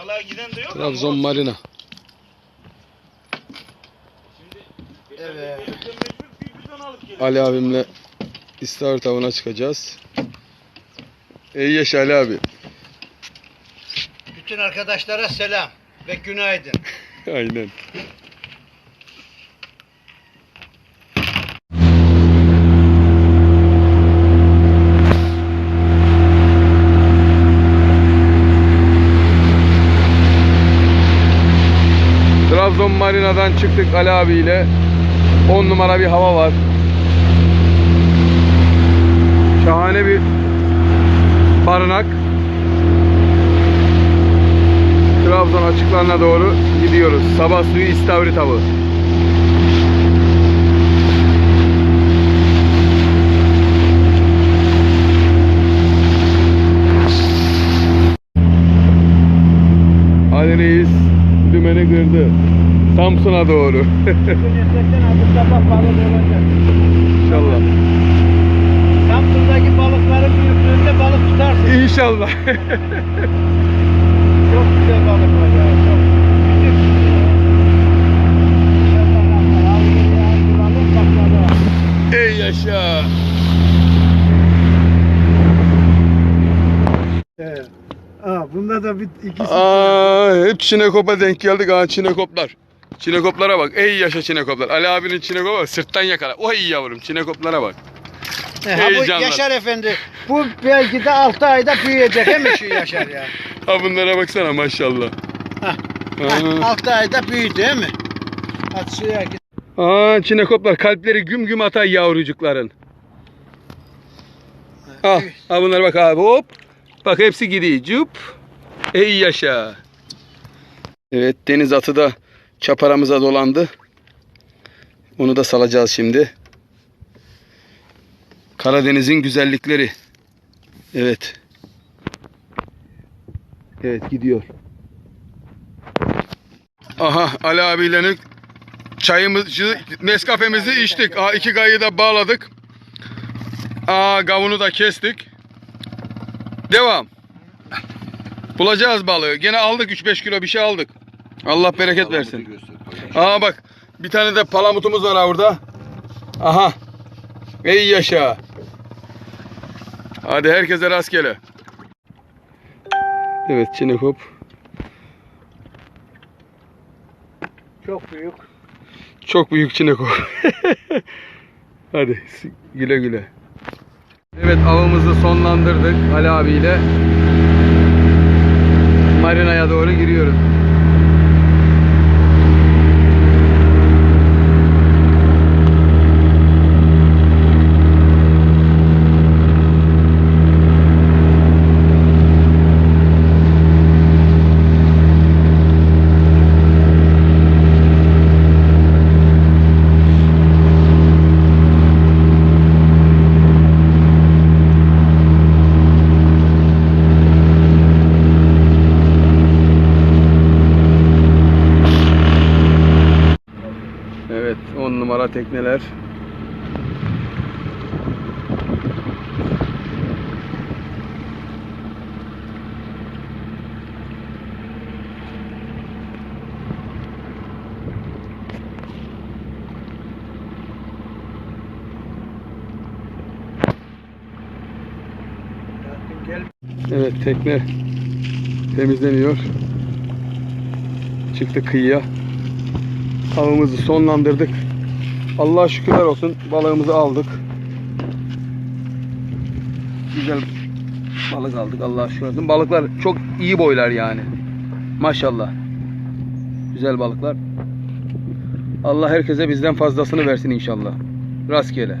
balığa giden de yok Trabzon olsun. Marina. Şimdi Evet. Ali abimle istavrit avına çıkacağız. Ey yaşa Ali abi. Bütün arkadaşlara selam ve günaydın. Aynen. Trabzon Marina'dan çıktık Ali abiyle. 10 numara bir hava var. Şahane bir barınak. Trabzon açıklarına doğru gidiyoruz. Sabah suyu istavrit avı. Kırdı. Samsun'a doğru. İnşallah. Samsun'daki balıkların büyüklüğünde balık tutarsın. İnşallah. Çok güzel balık var ya. Çok. Ey yaşa. Evet. Aa, bunda da bir ikisi. Aa, hep çinekopa denk geldik. Aa, çinekoplar. Çinekoplara bak. Ey yaşa çinekoplar. Ali abinin çinekopa bak. Sırttan yakala. Oy yavrum çinekoplara bak. He, ha, bu. Yaşar Efendi. Bu belki de 6 ayda büyüyecek he mi şu Yaşar ya? Ha bunlara baksana maşallah. Hah. Aa. 6 ayda büyüdü he mi? Hadi suya git. Aa çinekoplar kalpleri güm güm atay yavrucukların. Ah, ha bunlar bak abi hop. Bak hepsi gidiyor. Cup. Ey yaşa. Evet deniz atı da çaparamıza dolandı. Onu da salacağız şimdi. Karadeniz'in güzellikleri. Evet. Evet gidiyor. Aha Ali abiyle çayımızı, Nescafe'mizi içtik. Aa, iki gayı da bağladık. Aa, gavunu da kestik. Devam. Bulacağız balığı. Gene aldık 3-5 kilo bir şey aldık. Allah bereket versin. Aa bak bir tane de palamutumuz var ha burada. Aha. Ey yaşa. Hadi herkese rastgele. Evet çinekop. Çok büyük. Çok büyük çinekop. Hadi güle güle. Evet avımızı sonlandırdık Ali abiyle. Marina'ya doğru giriyoruz. Evet 10 numara tekneler. Evet tekne temizleniyor. Çıktı kıyıya. Avımızı sonlandırdık. Allah'a şükürler olsun balığımızı aldık. Güzel balık aldık Allah'a şükür olsun. Balıklar çok iyi boylar yani. Maşallah. Güzel balıklar. Allah herkese bizden fazlasını versin inşallah. Rastgele.